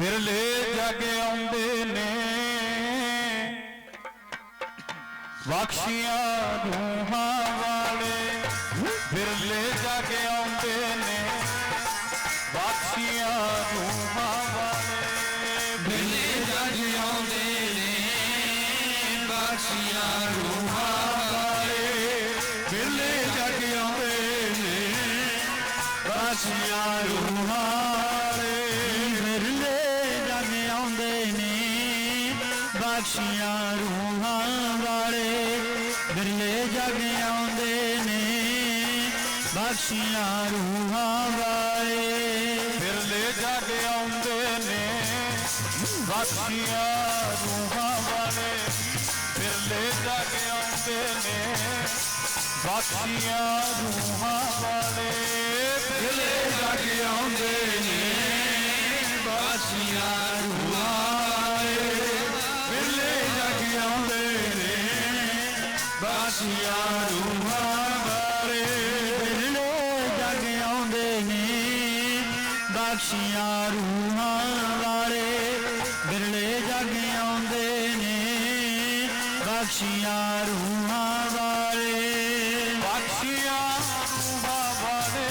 ਬਿਰਲੇ ਜਗ ਆਉਂਦੇ ਨੇ। ਬਖਸ਼ੀਆਂ ਰੂਹਾਂ ਵਾਲੇ ਬਿਰਲੇ ਜਗ ਆਉਂਦੇ ਨੇ। ਬਖਸ਼ੀਆਂ ਰੂਹਾਂ ਵਾਲੇ ਬਿਰਲੇ ਜਗ ਆਉਂਦੇ ਨੇ। ਬਖਸ਼ੀਆਂ ਰੂਹਾਂ ਵਾਲੇ ਬਿਰਲੇ ਜਗ ਆਉਂਦੇ ਨੇ। ਬਖਸ਼ੀਆਂ ਰੂਹਾਂ ਬਖਸ਼ੀਆਂ ਰੂਹਾਂ ਵਾਲੇ ਬਿਰਲੇ ਜਗ ਆਉਂਦੇ ਨੇ। ਬਖਸ਼ੀਆਂ ਰੂਹਾਂ ਵਾਲੇ ਬਿਰਲੇ ਜਗ ਆਉਂਦੇ ਨੇ। ਬਖਸ਼ੀਆਂ ਰੂਹਾਂ ਵਾਲੇ ਬਿਰਲੇ ਜਗ ਆਉਂਦੇ ਨੇ। ਬਖਸ਼ੀਆਂ ਰੂਹਾਂ ਵਾਲੇ ਬਿਰਲੇ ਜਗ ਆਉਂਦੇ ਨੇ। ਬਖਸ਼ੀਆਂ ਬਖਸ਼ੀਆਂ ਰੂਹਾਂ ਬਾਰੇ ਬਿਰਲੇ ਜਗ ਆਉਂਦੇ ਨੇ ਬਖਸ਼ੀਆਂ ਰੂਹਾਂ ਵਾਲੇ ਬਿਰਲੇ ਜਗ ਆਉਂਦੇ ਨੇ ਬਖਸ਼ੀਆਂ ਰੂਹਾਂ ਵਾਲੇ ਬਖਸ਼ੀਆਂ ਰੂਹਾਂ ਵਾਲੇ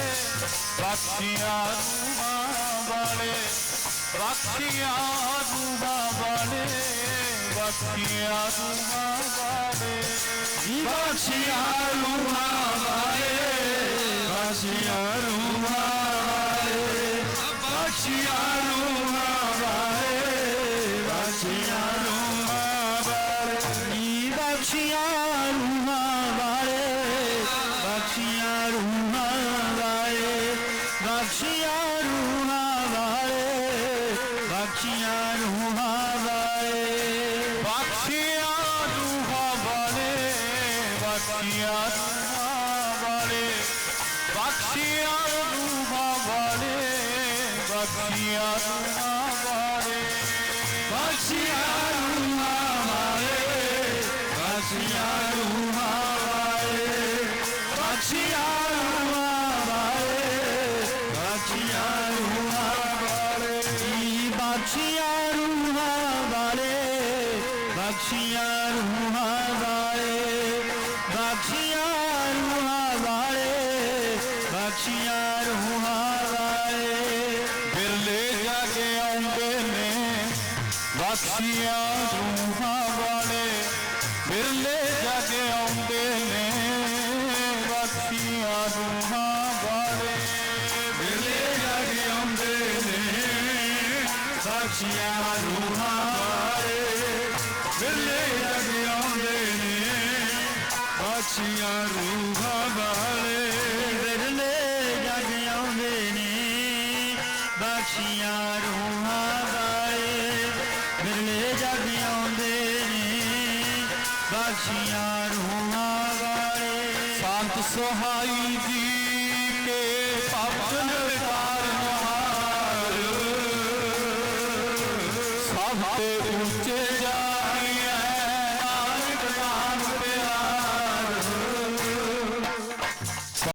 ਬਖਸ਼ੀਆਂ ਰੂਹਾਂ ਵਾਲੇ ਬਖਸ਼ੀਆਂ ਰੂਹਾਂ ਵਾਲੇ ਬਖਸ਼ੀਆਂ ਰੂਹਾਂ ਵਾਲੇ Bakşiya ruha vare Bakşiya ruha ਬਖਸ਼ੀਆਂ ਰੂਹਾਂ ਵਾਲੇ ਬਖਸ਼ੀਆਂ ਰੂਹਾਂ ਵਾਲੇ ਬਖਸ਼ੀਆਂ ਰੂਹਾਂ ਵਾਲੇ ਬਖਸ਼ੀਆਂ ਰੂਹਾਂ ਵਾਲੇ ਬਖਸ਼ੀਆਂ ਰੂਹਾਂ ਵਾਲੇ ਬਖਸ਼ੀਆਂ ਬਖਸ਼ੀਆਂ ਰੂਹਾਂ ਵਾਲੇ ਬਿਰਲੇ ਜਗ ਆਉਂਦੇ ਨੇ। ਬਖਸ਼ੀਆਂ ਰੂਹਾਂ ਵਾਲੇ ਬਿਰਲੇ ਕੇ ਆਉਂਦੇ ਨੇ। ਬਖਸ਼ੀਆਂ ਰੂਹਾਂ ਵਾਲੇ ਬਿਰਲੇ ਜਗ ਆਉਂਦੇ ਨੇ। ਬਖਸ਼ੀਆਂ ਰੂਹਾਂ ਵਾਲੇ ਬਿਰਲੇ ਜਗ ਆਉਂਦੇ ਨੇ। ਬਖਸ਼ੀਆਂ ਰੂਹਾਂ ਬਖਸ਼ੀਆਂ ਰੂਹਾਂ ਵਾਲੇ ਬਿਰਲੇ ਜਗ ਆਉਂਦੇ ਨੇ। ਬਖਸ਼ੀਆਂ ਰੂਹਾਂ ਵਾਲੇ ਸੰਤ ਸੁਹਾਈ ਜੀ ਕੇ ਭਜਨ ਕਾਰ ਹਾਰ ਸਭ ਤੇ ਉੱਚੇ